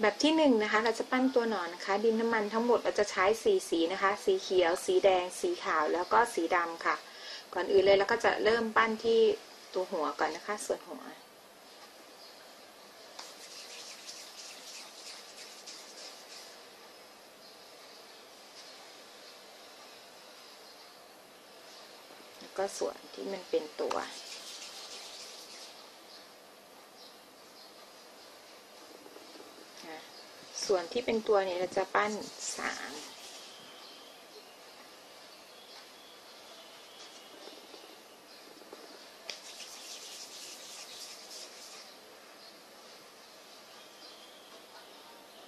แบบที่หนึ่งนะคะเราจะปั้นตัวหนอนนะคะ ดินน้ำมันทั้งหมดเราจะใช้สีสีนะคะ สีเขียว สีแดง สีขาวแล้วก็สีดำค่ะ ก่อนอื่นเลยเราก็จะเริ่มปั้นที่ตัวหัวก่อนนะคะ ส่วนหัวแล้วก็ส่วนที่มันเป็นตัว นะ ส่วนที่เป็นตัวเนี่ยเราจะปั้นสาม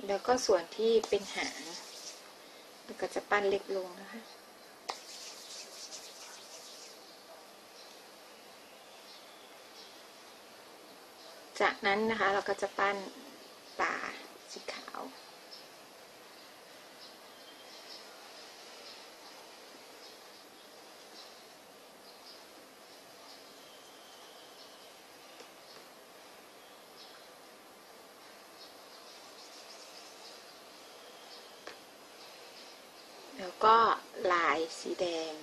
แล้วก็ส่วนที่เป็นหางเราก็จะปั้นเล็กลงนะคะจากนั้นนะคะเราก็จะปั้นตาสีขาว แล้วก็ลาย สีแดง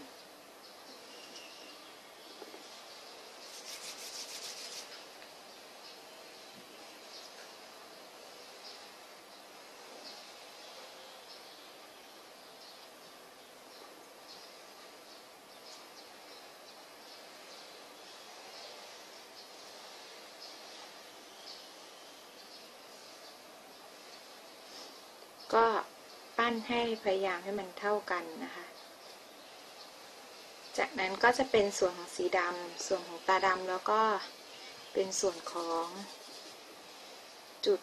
ก็ปั้นให้พยายามให้มันเท่ากันนะคะ จากนั้นก็จะเป็นส่วนของสีดำส่วนของตาดำแล้วก็เป็นส่วนของจุด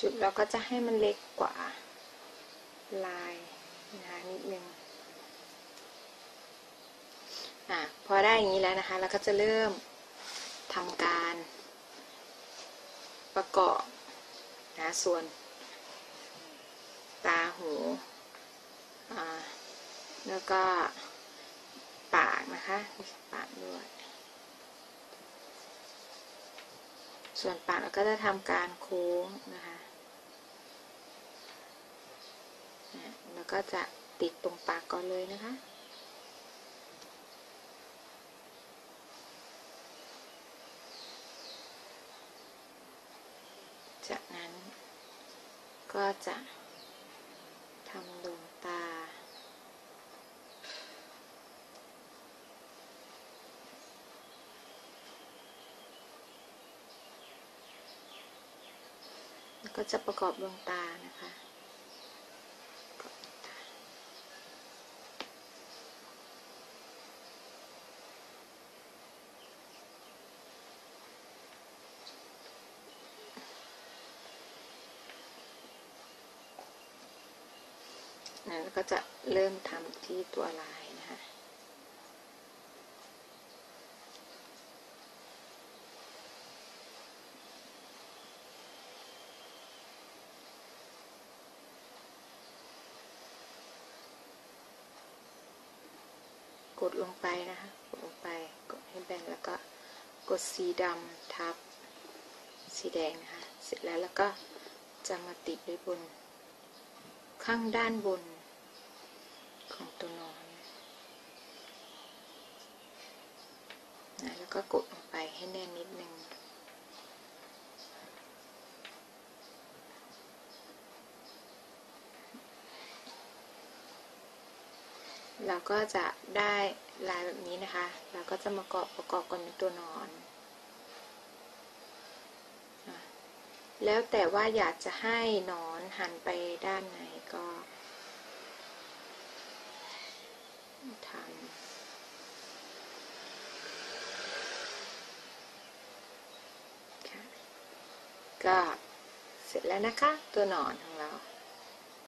จุดเราก็จะให้มันเล็กกว่าลายนะนิดนึงอะพอได้อย่างนี้แล้วนะคะ เราก็จะเริ่มทำการประกอบนะส่วนตาหูอ่าแล้วก็ปากนะคะปากด้วย ส่วนปากเราก็จะทำการโค้งนะคะนะแล้ว ก็จะติดตรงปากก่อนเลยนะคะ จากนั้นก็จะทำดวงตาแล้วก็จะประกอบดวงตานะคะประกอบดวงตา นะแล้วก็จะเริ่มทำที่ตัวลายนะคะกดลงไปนะคะ กดลงไปกดให้แบนแล้วก็กดสีดำทับสีแดงนะคะ เสร็จแล้วแล้วก็จะมาติดไว้บนข้างด้านบน ของตัวนอนนะแล้วก็กดลงไปให้แน่นนิดนึงเราก็จะได้ลายแบบนี้นะคะ เราก็จะมาประกอบประกอบกันเป็นตัวนอน แล้วแต่ว่าอยากจะให้นอนหันไปด้านไหนก็ทำค่ะ ก็เสร็จแล้วนะคะ ตัวหนอน